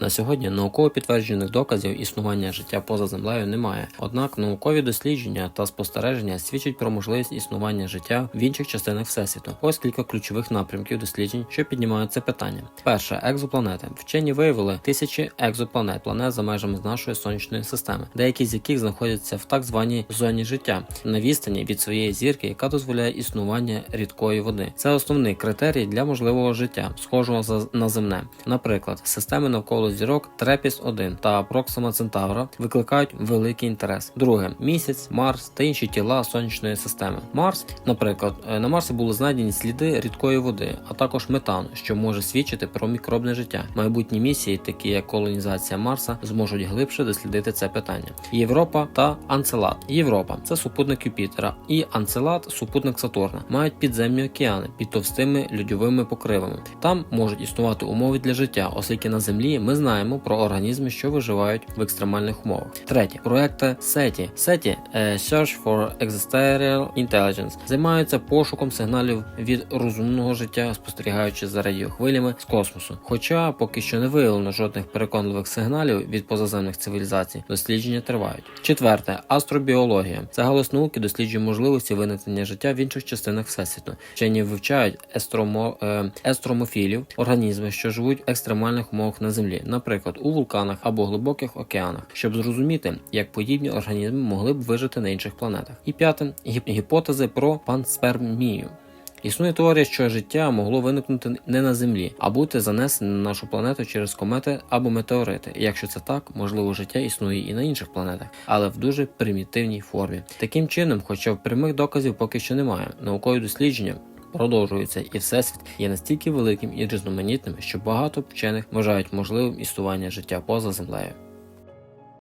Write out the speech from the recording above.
На сьогодні науково підтверджених доказів існування життя поза землею немає. Однак наукові дослідження та спостереження свідчать про можливість існування життя в інших частинах всесвіту. Ось кілька ключових напрямків досліджень, що піднімають це питання. Перше екзопланети. Вчені виявили тисячі екзопланет, планет за межами нашої сонячної системи, деякі з яких знаходяться в так званій зоні життя на відстані від своєї зірки, яка дозволяє існування рідкої води. Це основний критерій для можливого життя, схожого на земне. Наприклад, системи навколо зірок Трепіс 1 та Проксима Центавра викликають великий інтерес. Друге місяць, Марс та інші тіла сонячної системи. Марс, наприклад, е, на Марсі були знайдені сліди рідкої води, а також метану, що може свідчити про мікробне життя. Майбутні місії, такі як колонізація Марса, зможуть глибше дослідити це питання. Європа та Анцелад. Європа це супутник Юпітера, і Анцелад супутник Сатурна. Мають підземні океани під товстими льодовими покривами. Там можуть існувати умови для життя, оскільки на землі ми знаємо про організми, що виживають в екстремальних умовах. Третє проекти SETI. SETI е, Search for Extraterrestrial Intelligence займаються пошуком сигналів від розумного життя, спостерігаючи за радіохвилями з космосу. Хоча поки що не виявлено жодних переконливих сигналів від позаземних цивілізацій, дослідження тривають. Четверте астробіологія. Це галузь науки досліджує можливості виникнення життя в інших частинах всесвіту. Вчені вивчають естромо, е, естромофілів, організми, що живуть в екстремальних умовах на землі, наприклад, у вулканах або глибоких океанах, щоб зрозуміти, як подібні організми могли б вижити на інших планетах. І п'яте гіп- гіпотези про панспермію. Існує теорія, що життя могло виникнути не на землі, а бути занесене на нашу планету через комети або метеорити. Якщо це так, можливо, життя існує і на інших планетах, але в дуже примітивній формі. Таким чином, хоча в прямих доказів поки що немає, наукові дослідження. Продовжуються, і всесвіт є настільки великим і різноманітним, що багато вчених вважають можливим існування життя поза землею.